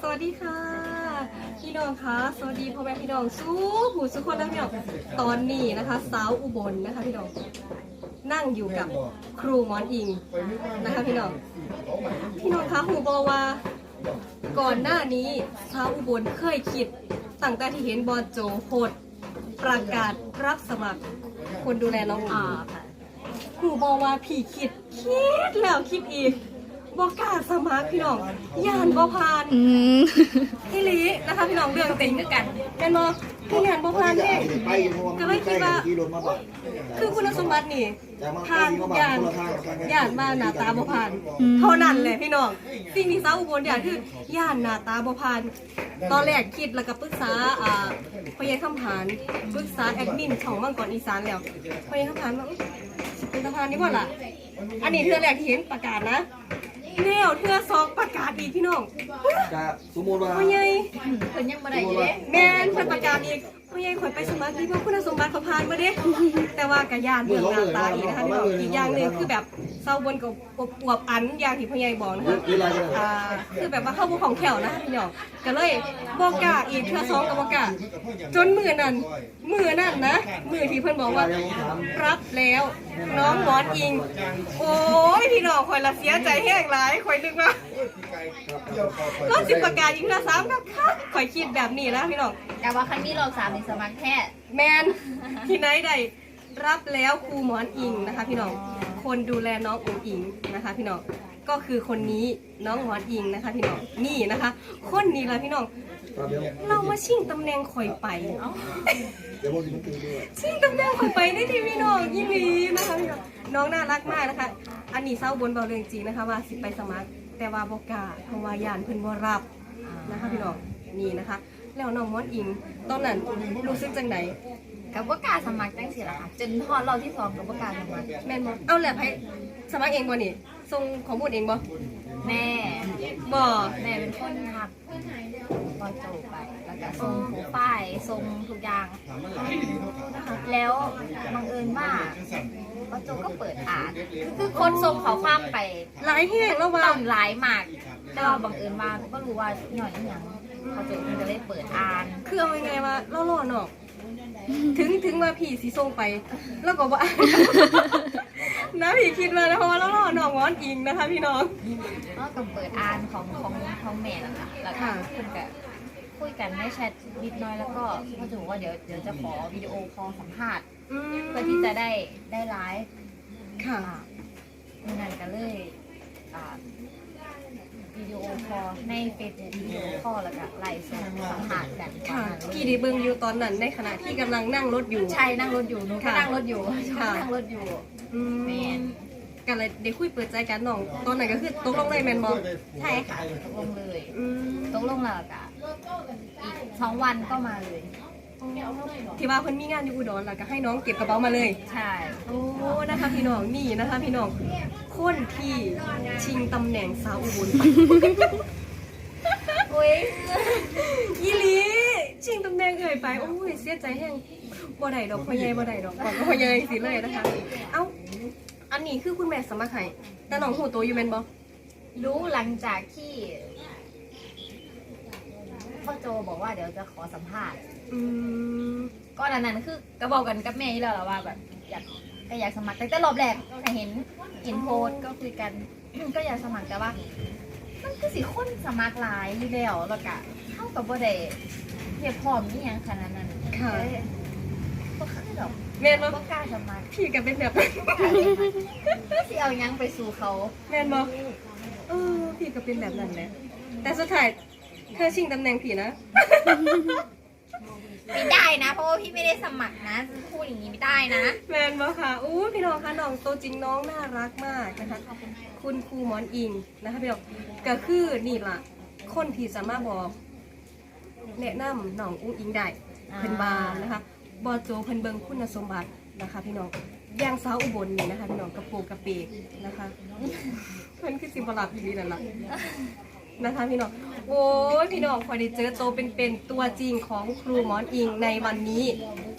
สวัสดีค่ะ พี่น้องคะสวัสดีพ่อแม่พี่น้องสู้หูสุกคนแล้วพี่น้องตอนนี้นะคะสาวอุบลนะคะพี่น้องนั่งอยู่กับครูหมอนอิงนะคะพี่น้องพี่น้องคะหูบอกว่า ก่อนหน้านี้สาวอุบลเคยคิดตั้งแต่ที่เห็นบอลโจโหดประกาศรับสมัคร คนดูแลน้องอิงหูบอกว่าพี่คิดคิดแล้วคิดอีก บอกกล้าสมัครพี่น้องยานบ่ผ่านอืมพี่ลีนะคะพี่น้องเรื่องเต็งคือกันกันบอพี่งานบ่ผ่านเด้ก็เลยคิดว่าคือคุณสมบัตินี่ผ่านทุกอย่างย่านมาหน้าตาบ่ผ่านเท่านั้นแหละพี่น้องสิ่งที่สาวอุบลอย่างคือย่านหน้าตาบ่ผ่านตอนแรกคิดแล้วก็ปรึกษาอ่าพยาคำผานปรึกษาแอดมินของมังกรอีสานแล้วพยาคำผานว่าอุ๊ยสิเป็นสะพานนี่บ่ล่ะอันนี้เทื่อแรกที่เห็นประกาศนะ แล้วเทื่อสองประกาศอีกพี่น้องจะสมมติว่าพ่อใหญ่เพิ่นยังบ่ได้อยู่เด้แม่นเพิ่นประกาศอีกพ่อใหญ่ข่อยไปสมัครที่ว่าคุณสมบัติเขาผ่านมาเด้ แต่ว่ากะยานเรื่องหน้าตาอีกนะคะพี่น้องอีกอย่างหนึ่งคือแบบเศร้าบนกับอวบอันอย่างที่พ่อใหญ่บอกนะคะเวลาจะอ่าคือแบบว่าเข้าบุของแถวนะคะพี่น้องก็เลยบอกกล้าอีกเทื่อสองกับบอกกล้าจนมือนั้นมือนั้นนะมือที่เพิ่นบอกว่ารับแล้วน้องหมอนอิง โอ้ยพี่น้องข่อยละเสียใจแห้งหลายข่อยนึกว่าก็สิประกาศอีกเทื่อสามกับค่ะข่อยคิดแบบนี้นะพี่น้องแต่ว่าครั้งนี้รอบสามนี่สมัครแค่แมนที่ไหนได้รับแล้วครูหมอนอิงนะคะ พี่น้องคนดูแลน้องอุ๋งอิงนะคะ พี่น้องก็คือคนนี้น้องหมอนอิงนะคะ พี่น้องนี่นะคะ คนนี้ละพี่น้อง เดี๋ยวเรามาชิงตำแหน่งข่อยไปเดี๋ยวพวกนี้มันตื่นด้วยชิงตำแหน่งข่อยไปได้ที่พี่น้องยี่ลีนะคะพี่น้องน้องน่ารักมากนะคะ อันนี้เศร้าบนเบาเรื่องจริงนะคะว่าสิไปสมัครแต่ว่าบกล้าเพราะว่ายานเพิ่นบ่รับนะคะพี่น้องนี่นะคะ แล้วน้องหมอนอิงตอนนั้นรู้สึกจังไหนกับว่ากล้าสมัครจังสิล่ะค่ะจนทอดรอบที่สองกับว่ากล้าสมัครแม่นบ่เอาแหละไผสมัครเองบ่นี่ส่งข้อมูลเองบ่แม่บ่แม่เป็นคนทัก ปอโจไปแล้วก็ส่งโปรไฟล์ส่งทุกอย่าง แล้วบังเอิญว่าปอโจก็เปิดอ่านคือคือคนส่งขอความไปหลายแห้งแล้วว่าต้องหลายมากแต่ว่าบังเอิญว่าก็รู้ว่าหน่อยอหย่างปอโจมันจะได้เปิดอ่าน คือเอายังไงว่าล่อๆเนาะถึงถึงว่าพี่สิส่งไป แล้วก็บ่อ่านนะพี่คิดมานะเพราะว่าล่อๆน้องหมอนอิงนะคะ พี่น้อง ก็กับเปิดอ่านของของของแม่นะคะแล้วก็ค่ะ เพื่อนก็ คุยกันในแชทนิดหน้อยแล้วก็เขาจะบอกว่าเดี๋ยวเดี๋ยวจะขอวิดีโอคอลสัมภาษณ์อืมเพื่อที่จะได้ได้ไลฟ์ค่ะอ่ามีงานกันเลยอ่าวิดีโอคอลในเฟซบุ๊กวิดีโอคอลแล้วก็ไลฟ์สดสัมภาษณ์กันประค่ะมาณนั้นพี่ได้เบิ่งอยู่ตอนนั้นในขณะที่กำลังนั่งรถอยู่ ใช่นั่งรถอยู่หนูก็ค่ะ นั่งรถอยู่ชอบค่ะนั่งรถอยู่ อืมแมน กันเลยได้คุยเปิดใจกันน้อง ตอนไหนก็คือตกลงเลยแมนบอใช่ค่ะตกลงเลยอืมตกลงแล้วก็อีก สองวันก็มาเลย ที่ว่าเพิ่นมีงานอยู่อุดรแล้วก็ให้น้องเก็บกระเป๋ามาเลย ใช่ โอ้นะคะพี่น้องนี่นะคะพี่น้องคนที่ชิงตำแหน่งสาวอุบลอุ้ยยี่ลีชิงตำแหน่งเอ่ยไปโอ้ยเสียใจแห้งบ่ได้ดอกพ่อใหญ่บ่ได้ดอกบอกว่าพ่อใหญ่สิเลยนะคะ เอ้าอันนี้คือคุณแม่สมัครให้แต่น้องหูโตอยู่แม่นบ่รู้หลังจากที่ พ่อโจบอกว่าเดี๋ยวจะขอสัมภาษณ์อืมก็อันนั้นคือก็บอกกันกับแม่อยู่แล้วแหละว่าแบบอยากก็อยากสมัครแต่รอบแรกแต่เห็นเห็นโพสต์ก็คุยกัน ก็อยากสมัครแต่ว่า มันคือสิคนสมัครหลายอยู่แล้วแล้วก็เท่ากับว่าได้เพียบพร้อมนี่ยังขนาดนั้นค่ะ เลยก็คือแบบแม่นบ่ บ่กล้าสมัครพี่ก็เป็นแบบที่เอายังไปสู่เขา แม่นบ่เออพี่ก็เป็นแบบนั้นแหละแต่สุดท้าย เธอชิงตำแหน่งพี่นะ ไม่ได้นะ เพราะว่าพี่ไม่ได้สมัครนะพูดอย่างนี้ไม่ได้นะ แมนบ่ค่ะอู้พี่น้องคะน้องตัวจริงน้องน่ารักมากนะคะคุณครูหมอนอิงนะคะพี่น้องก็คือนี่ล่ะ คนที่สามารถบอก แนะนำน้องอุ้งอิงได้อ่าเพิ่นบานะคะบอโจเพิ่นเบิงคุณสมบัตินะคะ พี่น้องย่างสาวอุบลนี่นะคะพี่น้องกระโปรงกระเปกนะคะ เพิ่นคือสิบหลับอยู่นี่นั่นล่ะ นะคะพี่น้องโอ้ยพี่น้องพอได้เจอโตเป็นๆตัวจริงของครูหมอนอิงในวันนี้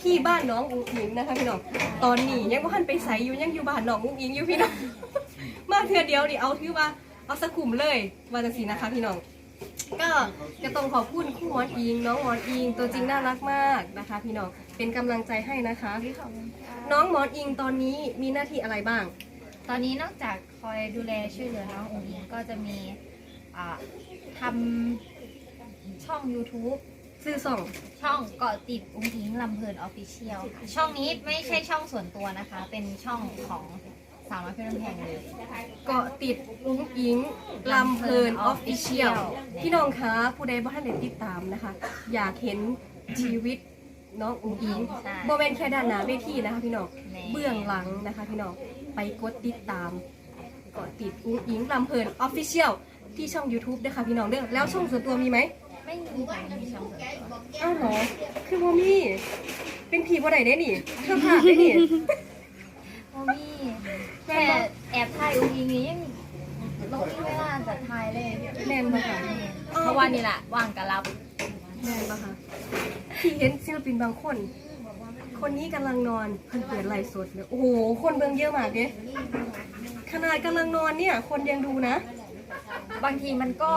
ที่บ้านน้องอุ้งอิงนะคะพี่น้องตอนนี้ยังบ่ทันไปใสอยู่ยังอยู่บ้านน้องอุ้งอิงอยู่พี่น้อง มาเทือเดียวนี่เอาถือว่าเอาสะคุมเลยว่าจังซี่นะคะพี่น้อง ก็จะต้องขอบคุณครู่หมอนอิง น้องหมอนอิง ตัวจริงน่ารักมากนะคะ พี่น้องเป็นกำลังใจให้นะคะ น้องหมอนอิงตอนนี้มีหน้าที่อะไรบ้าง ตอนนี้นอกจากคอยดูแลช่วยเหลือน้ององค์อิงก็จะมี ทำช่อง YouTube ซื้อส่องช่องเกาะติดอุ้งอิงลำเพลินออฟฟิเชียลค่ะช่องนี้ไม่ใช่ช่องส่วนตัวนะคะ เป็นช่องของสาวน้อยเพื่อนแพงเลยเกาะติดอุ้งอิงลำเพลินออฟฟิเชียลพี่น้องคะผู้ใดบ่ท่านได้ติดตามนะคะ อยากเห็นชีวิตน้องอุ้งอิงใช่ โบเวนแค่ด้านหน้าเวทีนะคะพี่น้องแน่ เบื้องหลังนะคะพี่น้องไปกดติดตามเกาะติดอุ้งอิงลำเพลินออฟฟิเชียล ที่ช่อง YouTube ด้วยค่ะพี่น้องเด้อแล้วช่องส่วนตัวมีไหมไม่มีค่ะไม่มีช่องส่วนตัวอ้าวเหรอคือโมมี่เป็นผีบ่ได้ได้นี่เธอพลาดได้นี่โอ้มีแค่แอบถ่ายอุ้งอิงนี้ยังลงที่เวลาจะถ่ายเลยแม่นบ่ค่ะเพราะว่านี่แหละว่างกับรับแม่นบ่ค่ะที่เห็นศิลปินบางคน คนนี้กำลังนอนเพิ่นเปิดไลฟ์สดเลยโอ้โหคนเบิ่งเยอะมากเด้ขนาดกำลังนอนเนี่ย คนยังดูนะ บางทีมันก็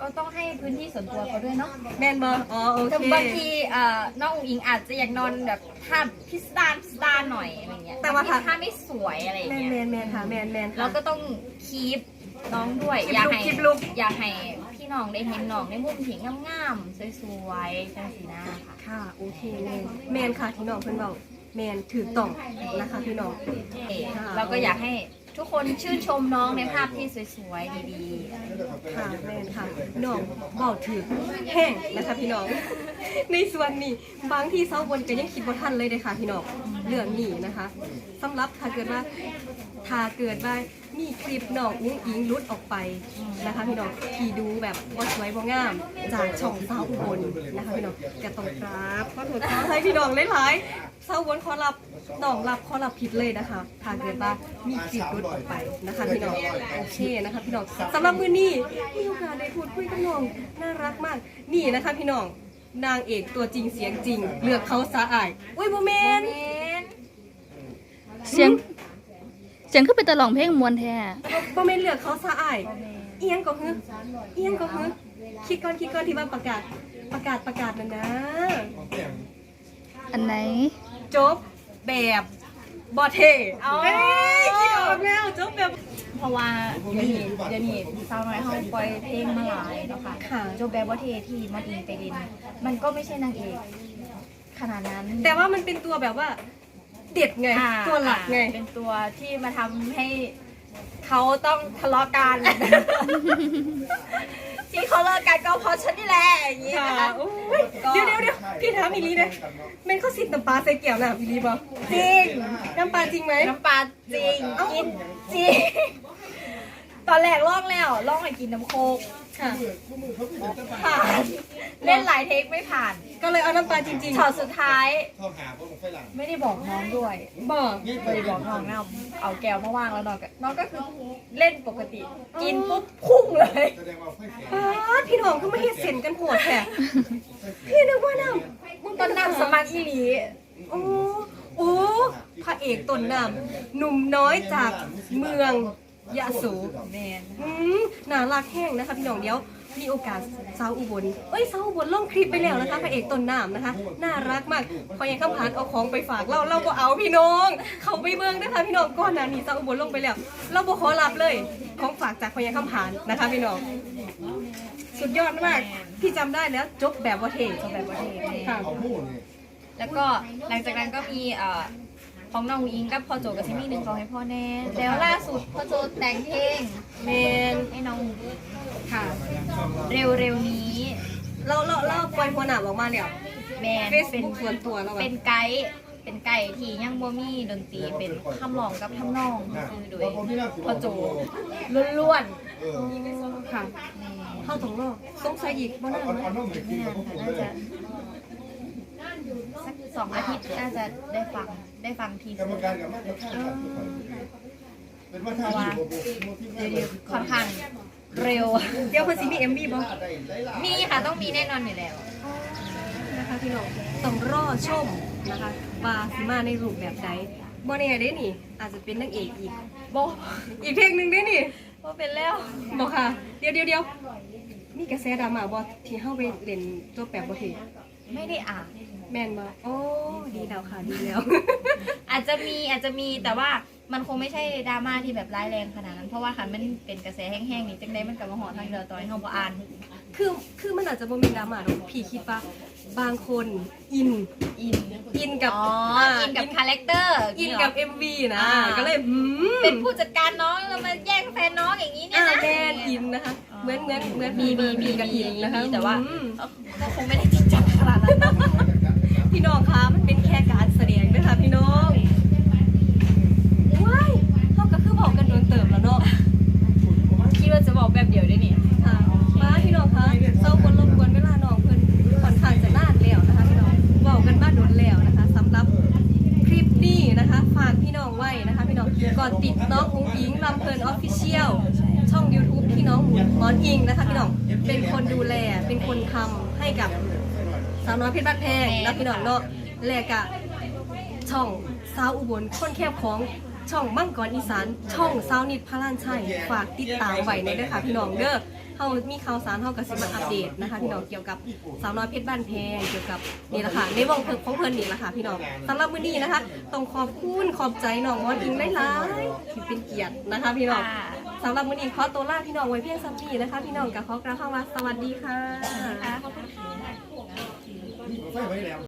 ก็ต้องให้พื้นที่ส่วนตัวเขาด้วยเนาะแม่นบ่อ๋อโอแต่เค บางทีเอ่อน้องอุ๋งอิงอาจจะอยากนอนแบบท่าพิสดารพิสดารหน่อยอะไรเงี้ยแต่ว่าถ้า ท่าไม่สวยอะไรแม่นเงี้ย แม่นแม่นค่ะแม่นแม่นค่ะเราก็ต้องคีปน้องด้วยคีปอยากลุคให้คีปลุค อยากให้พี่น้องได้เห็นน้องในมุมที่งามๆสวยๆจังสีหน้าค่ะ ค่ะโอเคแม่นแม่นค่ะที่น้องเพิ่นเว้าแม่นถือต้องนะคะพี่น้อง เราก็อยากให้ ทุกคนชื่นชมน้องในภาพที่สวยๆดีๆค่ะแม่นค่ะน้องบอกถือแห้งนะคะพี่น้อง ในส่วนนี้บางที่เศร้าบนก็ยังคิดบ่ทันเลยเลยค่ะพี่น้องเรื่องนี้นะคะสำหรับถ้าเกิดว่าถ้าเกิดว่ามีคลิปน้องอุ้งอิงลุดออกไปนะคะพี่น้องที่ดูแบบบ่สวยบ่งาม จากช่องเซาอุบลนะคะพี่น้องก็ต้องราบขอโทษขอให้พี่น้องหลายๆเซาอุบลขอรับน้องรับขอรับผิดเลยนะคะถ้าเกิดว่ามีคลิปหลุดออกไปนะคะพี่น้องโอเคนะคะพี่น้องสำหรับมือนี้มีโอกาสได้พูดคุยกับน้องน่ารักมากนี่นะคะพี่น้องนางเอกตัวจริงเสียงจริง เลือกเขาสะอายอุ้ยโมเมน เมนเสียง เสียงคือเป็นตะลองเพลงมวนแท้โมเมนเลือกเขาสะอายเอียงก็ฮึเอียงก็ฮึคิดก่อนคิดก่อนที่ว่าประกาศประกาศประกาศนะนะ อันไหน จบแบบบอเทอ๋อเอ้ยคิดออกแล้วจบแบบเพราะว่าเดี๋ยวนี้เดี๋ยวนี้สาวน้อยเฮาปล่อยเพลงมาหลายเนาะค่ะค่ะโจแบบว่าเทที่มันอิงไปเล่นมันก็ไม่ใช่นางเอกขนาดนั้น แต่ว่ามันเป็นตัวแบบว่า เด็ดไง อ่าตัวหลักไงเป็นตัวที่มาทำให้เขาต้องทะเลาะกัน ที่เขาเลิกกันก็เพราะฉันนี่แหละอย่างนี้ค่ะนะคะ โอ้ยเดี๋ยวเดี๋ยวเดี๋ยวพี่ถามอีลีเลยแม่นเขาสิทธิ์น้ำปลาใส่เกี่ยวน่ะอีลีบ่จริง น้ำปลาจริงไหม น้ำปลาจริงเอ้ากินจริง ตอนแรกลองแล้วลองให้กินน้ำโคก ค่ะผ่านเล่นหลายเทคไม่ผ่าน ก็เลยเอาน้ำปลาจริงช็อตสุดท้าย เข้าหาพวกไฟหลังไม่ได้บอกน้องด้วยๆบอกไม่ได้บอกน้องนะเอาแก้วมาวางแล้วน้องก็น้องก็คือเล่นปกติ กินปุ๊บพุ่งเลยแสดงว่าไฟแข็งป้าดพี่น้องก็ไม่เห็นเซ็นกันโหดแท้พี่นึกว่าน้ำมึงต้นน้ำสมัครอีหลีโอ้โอ้พระเอกต้นน้ำหนุ่มน้อยจากเมือง ยะโสแมนอืมน่ารักแห้งนะคะ พี่น้องเดี๋ยวมีโอกาสสาวอุบลเอ้ยสาวอุบลลงคลิปไปแล้วนะคะพระเอกต้นน้ำนะคะ น่ารักมากพอยังคำผ่านเอาของไปฝากเราเราก็เอาพี่น้อง เขาไปเบิ่งนะคะพี่น้องก้อนหนานี้สาวอุบลลงไปแล้ว เราบ่ขอรับเลย ของฝากจากพอยังคำผ่านนะคะ พี่น้อง สุดยอดมากพี่จำได้แล้วจบแบบว่าเท่จบแบบประเทศค่ะเอาหมูนี่แล้วก็หลังจากนั้นก็มีเอ่อ ของน้องอิงกับพ่อโจกับซิมี่หนึ่งของให้พ่อแน่แล้วล่าสุดพ่อโจแต่งเพลงเมนให้น้องค่ะ เร็วๆนี้เราเราเราปล่อยหัวหน้าออกมาแล้วแมนเฟซเป็นบุ๊กส่วนตัวเราอะเป็นไกด์เป็นไก่ที่ยังบ่มีดนตรีเป็นคำร้องกับทำนองคือโดยพ่อโจล้วนเออค่ะๆเข้าตรงรอบสงสัยอีกบ่เอานานเอาไหมเอาน้องไปกินไม่กับนานพวกผมค่ะเลน่ายจะ สักสองอาทิตย์น่าจะได้ฟังได้ฟังทีกรรมการกับมาตรฐานเป็นว่าท่าที่ผมผมที่เดี๋ยวค่อนข้างเร็ว เดี๋ยวเพิ่นสิมี MV บ่ได้หลายมีค่ะต้องมีแน่นอนอยู่แล้วนะคะพี่น้องต้องรอชมนะคะว่าสิมาในรูปแบบใดบ่แน่เด้นี่ อาจจะเป็นนางเอกอีกบออีกเพลงหนึ่งเด้นี่ว่าเป็นแล้วบ่ค่ะ เดี๋ยวเดี๋ยวเดี๋ยวมีกระแสดราม่าบ่ที่เฮาไปเล่นตัวแปบบ่เทไม่ได้อ่าน แม่นบ่โอ้ดีแล้วค่ะดีแล้ว อาจจะมีอาจจะมีแต่ว่ามันคงไม่ใช่ดราม่าที่แบบร้ายแรงขนาดนั้น เพราะว่าคันมันเป็นกระแสแห้งๆนี่จังไดมันกับมาหอทางเรือตอนเฮาบ่อ่าน คือคือมันอาจจะบ่มีดราม่าดอกพี่คิดว่าบางคนอินอินอินกับอ๋ออินกับคาแรคเตอร์อินกับ MV นะ อ่า ก็เลยหืมเป็นผู้จัดการน้องแล้วมาแย่งแฟนน้องอย่างนี้เนี่ยอ่านะ แมนอินนะคะอ๋อเหมือนเหมือนเหมือนมีมีมีกับอินนะคะมีแต่ว่า อืม ก็คงไม่ได้จริงจังขนาดนั้นนะ พี่น้องคะมันเป็นแค่การแสดงนะคะพี่น้องว้ายเท่ากับคือบอกกันโดนเติมแล้วเนาะคิดว่าจะบอกแบบเดียวได้เนี่ยค่ะมาพี่น้องคะเศร้าคนรบกวนเวลาน้องเพิ่นค่อนข้างจะนานแล้วนะคะพี่น้องบอกกันมานโดนแล้วนะคะสำหรับคลิปนี้นะคะฝากพี่น้องไว้นะคะพี่น้องก่อนติดน้องอุ้งอิงลำเพลินออฟฟิเชียลช่อง YouTube พี่น้องหมุนหมอนอิงนะคะพี่น้องเป็นคนดูแลเป็นคนทำให้กับ สาวน้อยเพชรบ้านแพงแล้วพี่น้องเนาะแลกอะช่องสาวอุบลคนแคบของช่องมั่งกรอีสานช่องสาวนิดพระลานชัยฝากติดตามไว้ในเด้อค่ะพี่น้องเด้อเฮามีข่าวสารเฮากับสิมาอัปเดตนะคะพี่น้องเกี่ยวกับสาวน้อยเพชรบ้านแพงเกี่ยวกับนี่แหละค่ะในวงเพลิงของเพิ่นนี่แหละค่ะพี่น้องสำหรับมื้อนี้นะคะต้องขอบคุณขอบใจน้องมอนอิงหลายๆที่เป็นเกียรตินะคะพี่น้องค่ะสำหรับมื้อนี้ขอตัวลาพี่น้องไว้เพียงสักนี้นะคะ พี่น้องกับขอกล่าวคำว่าสวัสดีค่ะขอบคุณค่ะ ไฟไว้แล้ว